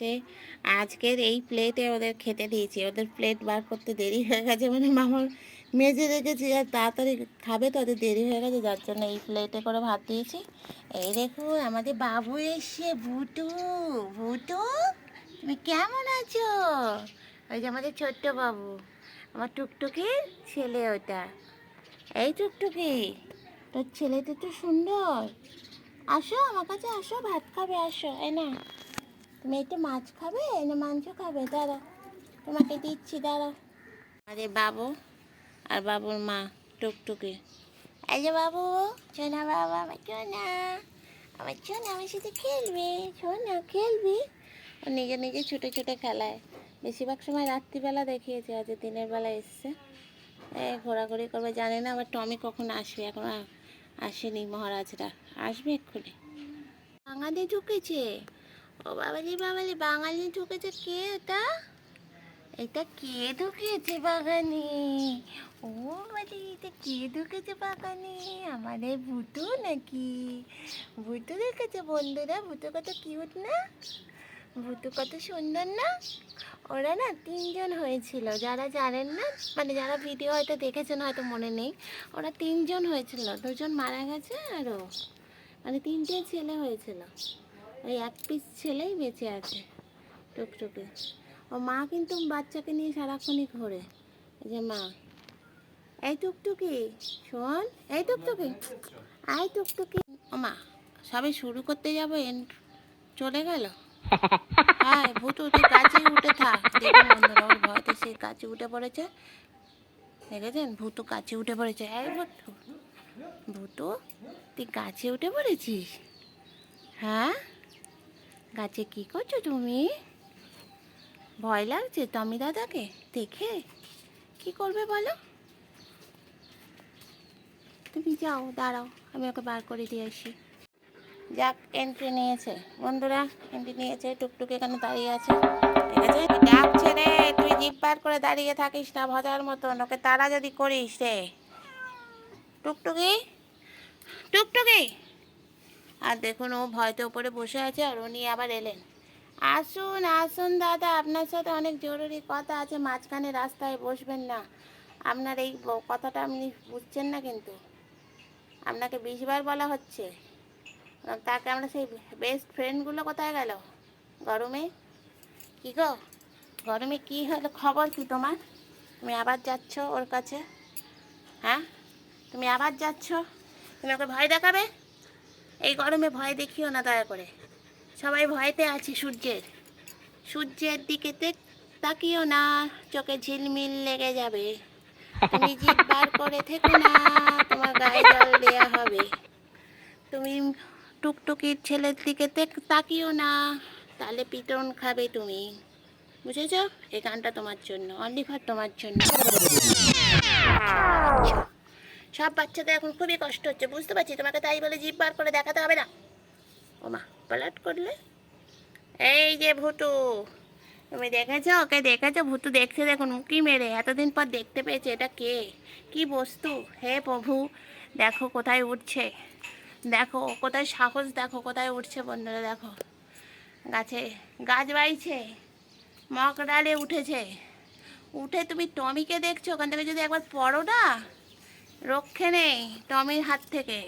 যে আজকের এই প্লেটে ওদের খেতে দিয়েছি। ওদের প্লেট বার করতে দেরি হয়ে গেছে। মানে মামার মেজে রেখেছি আর তাড়াতাড়ি খাবে তো, ওদের দেরি হয়ে গেছে, যার জন্য এই প্লেটে করে ভাত দিয়েছি। এই দেখুন, আমাদের বাবু এসে, ভুটু ভুটু, তুমি কেমন আছো? ওই যে আমাদের ছোট্ট বাবু, আমার টুকটুকির ছেলে ওটা। এই টুকটুকি, তোর ছেলেটা তো সুন্দর। আসো, আমার কাছে আসো, ভাত খাবে, আসো, এই না একটু মাছ খাবে না মাংস খাবে? দাঁড়াও তোমাকে দিচ্ছি, দাঁড়া। আরে বাবু, আর বাবুর মা টুকটুকি। যে বাবু, সোনা বাবা, আমার সোনা। আমার সোনা আমার সাথে খেলবে, সোনা খেলবি। ও নিজে নিজে ছুটে ছুটে খেলায়। বেশিরভাগ সময় রাত্রিবেলা দেখিয়েছে, আজ দিনের বেলা এসছে। ঘোরাঘুরি করবে, জানে না, আবার টমি কখন আসবে? এখন আসেনি মহারাজরা। আসবে এক্ষুনি। বাঙালি ঢুকেছে। ও বাবালি বাবালি, বাঙালি ঢুকেছে কে এটা? এটা কে ঢুকেছে বাগানে? ও বালি এটা কে ঢুকেছে বাগানে? আমাদের ভুতু নাকি? ভুতু দেখেছে বন্ধুরা? ভুতু কত কিউট না? ভুতু কত সুন্দর না? ওরা না তিনজন হয়েছিল। যারা জানেন না মানে যারা ভিডিও হয়তো দেখেছেন, হয়তো মনে নেই, ওরা তিনজন হয়েছিল। দুজন মারা গেছে আরও মানে তিনটে ছেলে হয়েছিল। ওই এক পিস ছেলেই বেঁচে আছে, টুকটুকে। ও মা কিন্তু বাচ্চাকে নিয়ে সারাক্ষণই ঘোরে। যে মা। এই টুকটুকি, শোন, এই টুকটুকি। আই টুকটুকি। ও মা, সবে শুরু করতে যাব চলে গেল। হ্যাঁ ভূত উঠে গাছে উঠে থাক। দেখুন বন্ধুরা ওর ভয়তে সে গাছে উঠে পড়েছে। দেখেছেন? ভূত গাছে উঠে পড়েছে। এই ভূতু ভূতু তুই গাছে উঠে পড়েছিস? হ্যাঁ? গাছে কি করছ তুমি? ভয় লাগছে টমি দাদাকে? দেখে? কি করবে বলো? তুমি যাও, দাঁড়াও, আমি ওকে বার করে দিয়ে আসি। যাক এন্ট্রি নিয়েছে। বন্ধুরা এন্ট্রি নিয়েছে, টুকটুক এখানে দাঁড়িয়ে আছে। ঠিক আছে? ডাকছে রে, তুই জিপ বার করে দাঁড়িয়ে থাকিস না ভজার মতন, ওকে তারা যদি করিস রে। টুকটুকি? টুকটুকি? আর দেখুন, ও ভয়তে উপরে বসে আছে আর উনি আবার এলেন। আসুন আসুন দাদা, আপনার সাথে অনেক জরুরি কথা আছে, মাঝখানে রাস্তায় বসবেন না। আপনার এই কথাটা আপনি বুঝছেন না কিন্তু। আপনাকে বিশবার বলা হচ্ছে। তাকে আমরা সেই বেস্ট ফ্রেন্ডগুলো কোথায় গেল? গরমে? কি গো? গরমে কি হলো? খবর কি তোমার? তুমি আবার যাচ্ছ ওর কাছে? হ্যাঁ? তুমি আবার যাচ্ছ? তুমি ওকে ভয় দেখাবে? এই গরমে ভয় দেখিও না দয়া করে। সবাই ভয়তে আছে সূর্যের। সূর্যের দিকে তে- তাকিও না, চোখে ঝিলমিল লেগে যাবে। তুমি জিভ বার করে থেকো না, তোমার গায়ে জল দেয়া হবে। তুমি টুকটুকির ছেলের দিকে তাকিও না তাহলে পিটন খাবে তুমি। বুঝেছ? এই গানটা তোমার জন্য অনলি ফর তোমার জন্য। সব বাচ্চাদের এখন খুবই কষ্ট হচ্ছে, বুঝতে পারছি? তোমাকে তাই বলে জিভ বার করে দেখাতে হবে না। ও মা পালাট করলে? এই যে ভুতু তুমি দেখেছ? ওকে দেখেছ? ভুতু দেখছে, দেখুন, উঁকি মেরে, এতদিন পর দেখতে পেয়েছে, এটা কে? কি বস্তু? হে প্রভু, দেখো কোথায় উঠছে। দেখো, কোথায় সাহস, দেখো কোথায় উঠছে বন্ধুরা, দেখো। গাছে গাছ বাইছে মক ডালে উঠেছে। উঠে তুমি টমিকে দেখছ? ওখান থেকে যদি একবার পড়ো না রক্ষে নেই টমির হাত থেকে।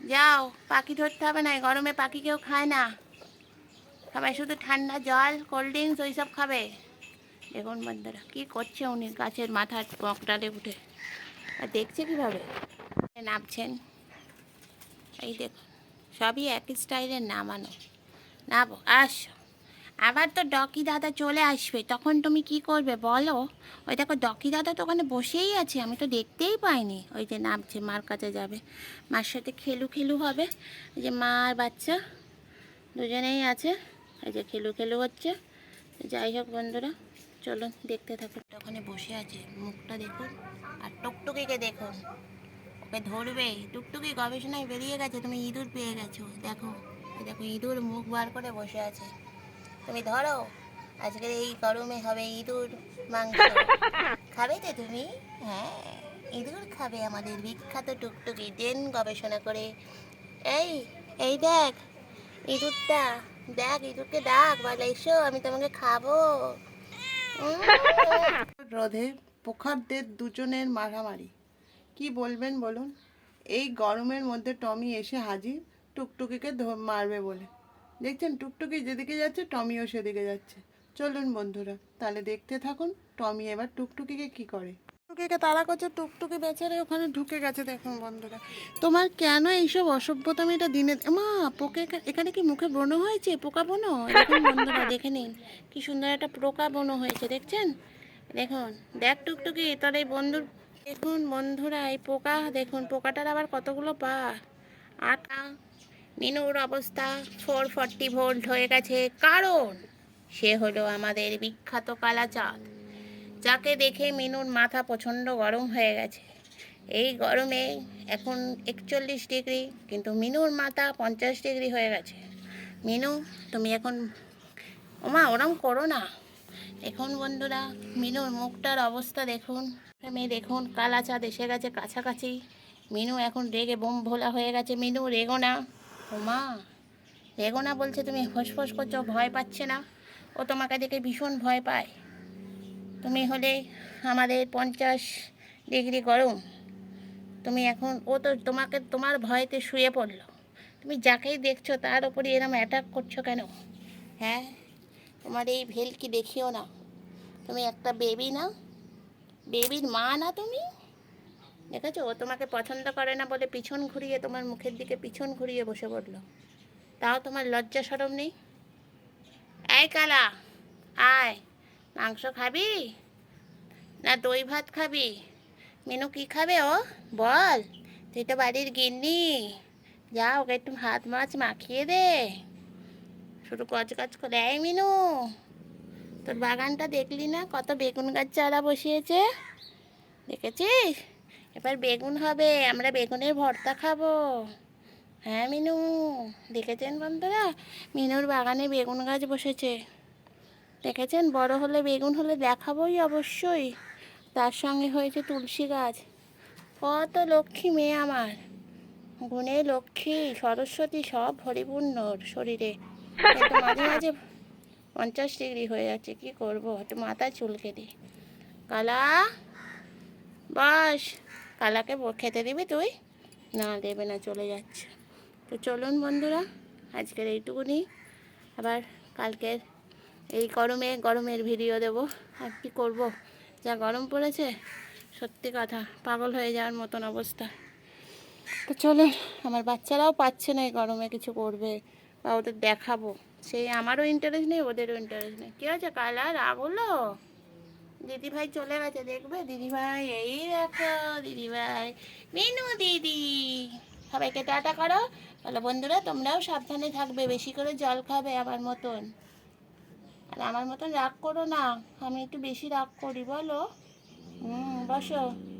যাও, পাখি ধরতে হবে না গরমে পাখি কেউ খায় না। সবাই শুধু ঠান্ডা জল কোল্ড ড্রিঙ্কস ওই সব খাবে। দেখুন বন্ধুরা, কী করছে উনি গাছের মাথার পকডালে উঠে। আর দেখছে কীভাবে? নামছেন। এই দেখুন, সবই একই স্টাইলের নামানো। নাবো আসো। আবার তো ডকি দাদা চলে আসবে, তখন তুমি কি করবে বলো? ওই দেখো, ডকি দাদা তো ওখানে বসেই আছে, আমি তো দেখতেই পাইনি। ওই যে নামছে, মার কাছে যাবে। মার সাথে খেলু খেলু হবে। ওই যে মা আর বাচ্চা দুজনেই আছে। এই যে খেলু খেলু হচ্ছে। যাই হোক বন্ধুরা, চলুন দেখতে থাকুন। ওখানে বসে আছে, মুখটা দেখুন, আর টুকটুকিকে দেখুন। ওকে ধরবে। টুকটুকি গবেষণায় বেরিয়ে গেছে, তুমি ইঁদুর পেয়ে গেছো। দেখো দেখো, ইঁদুর মুখ বার করে বসে আছে। তুমি ধরো আজকে এই গরমে হবে ইঁদুর মাংস। খাবে তো তুমি? হ্যাঁ ইঁদুর খাবে আমাদের বিখ্যাত টুকটুকি। দেন গবেষণা করে। এই এই দেখ ইঁদুরটা দেখ ইঁদুরকে ডাক বলে এসো আমি তোমাকে খাব। উম। রোধে পোখারদের দুজনের মারামারি। কি বলবেন বলুন? এই গরমের মধ্যে টমি এসে হাজির টুকটুকিকে ধ- মারবে বলে। দেখছেন টুকটুকি যেদিকে যাচ্ছে, টমিও সেদিকে যাচ্ছে। চলুন বন্ধুরা, তাহলে দেখতে থাকুন, টমি এবার টুকটুকিকে কি করে। টুকটুকিকে তাড়া করছে, টুকটুকি বেচারে ওখানে ঢুকে গেছে, দেখুন বন্ধুরা। তোমার কেন এইসব অসভ্যতামি এটা দিনে মা, পোকে এখানে কি মুখে বনো হয়েছে? পোকা বনো দেখুন বন্ধুরা, দেখে নিন। কি সুন্দর একটা পোকা বনো হয়েছে, দেখছেন? দেখুন, দেখ টুকটুকি, তোর এই বন্ধুর দেখুন বন্ধুরা, এই পোকা, দেখুন, পোকাটার আবার কতগুলো পা। আটা মিনুর অবস্থা ফোর ফর্টি ভোল্ট হয়ে গেছে। কারণ সে হলো আমাদের বিখ্যাত কালাচাঁদ, যাকে দেখে মিনুর মাথা প্রচণ্ড গরম হয়ে গেছে। এই গরমে এখন একচল্লিশ ডিগ্রি, কিন্তু মিনুর মাথা পঞ্চাশ ডিগ্রি হয়ে গেছে। মিনু, তুমি এখন ওমা, ওরম করো না। এখন বন্ধুরা, মিনুর মুখটার অবস্থা দেখুন। আমি দেখুন কালা চাঁদ এসে গেছে কাছাকাছি। মিনু এখন রেগে বোম ভোলা হয়ে গেছে। মিনু, রেগো না। ওমা রেগো না বলছে তুমি ফোসফোস করছ, ভয় পাচ্ছে না। ও তোমাকে দেখে ভীষণ ভয় পায়। তুমি হলে আমাদের পঞ্চাশ ডিগ্রি গরম। তুমি এখন, ও তো তোমাকে, তোমার ভয়তে শুয়ে পড়ল। তুমি যাকেই দেখছ তার ওপরে এরম অ্যাটাক করছ কেন? হ্যাঁ তোমার এই ভেলকি দেখিও না। তুমি একটা বেবি না? বেবির মা না তুমি? দেখেছ? ও তোমাকে পছন্দ করে না বলে পিছন ঘুরিয়ে তোমার মুখের দিকে পিছন ঘুরিয়ে বসে পড়ল। তাও তোমার লজ্জা সরম নেই? এই কালা, আয়। মাংস খাবি? না দই ভাত খাবি? মেনু কি খাবে ও? বল। তুই তো বাড়ির গিন্নি। যা, ওকে একটু ভাত, মাছ মাখিয়ে দে। শুধু কচ করে। এই মিনু, তোর বাগানটা দেখলি না? কত বেগুন গাছ চারা বসিয়েছে? দেখেছিস? এবার বেগুন হবে, আমরা বেগুনের ভর্তা খাব। হ্যাঁ মিনু? দেখেছেন বন্ধুরা? মিনুর বাগানে বেগুন গাছ বসেছে। দেখেছেন? বড় হলে বেগুন হলে দেখাবোই অবশ্যই। তার সঙ্গে হয়েছে তুলসী গাছ। কত লক্ষ্মী মেয়ে আমার। গুণে লক্ষ্মী, সরস্বতী, সব পরিপূর্ণ শরীরে। মাঝে মাঝে পঞ্চাশ ডিগ্রি হয়ে যাচ্ছে, কি করব? একটু মাথায় চুলকে দিই। কালা, বস। কালাকে খেতে দিবি তুই? না, দেবে না, চলে যাচ্ছে। তো চলুন বন্ধুরা, আজকের এইটুকুনি। আবার কালকের এই গরমে, গরমের ভিডিও দেব। আর কি করব? যা গরম পড়েছে, সত্যি কথা, পাগল হয়ে যাওয়ার মতন অবস্থা। তো চলে আমার বাচ্চারাও পাচ্ছে না এই গরমে কিছু করবে, বা ওদের দেখাবো। সেই আমারও ইন্টারেস্ট নেই, ওদেরও ইন্টারেস্ট নেই। কী হয়েছে কালা রাগ হলো দিদিভাই চলে গেছে, দেখবে? দিদিভাই, এই দেখো, দিদিভাই। মিনু দিদি, সবাইকে টাটা করো। তাহলে বন্ধুরা, তোমরাও সাবধানে থাকবে, বেশি করে জল খাবে আমার মতন। আর আমার মতন রাগ করো না, আমি একটু বেশি রাগ করি, বলো। হুম, বসো।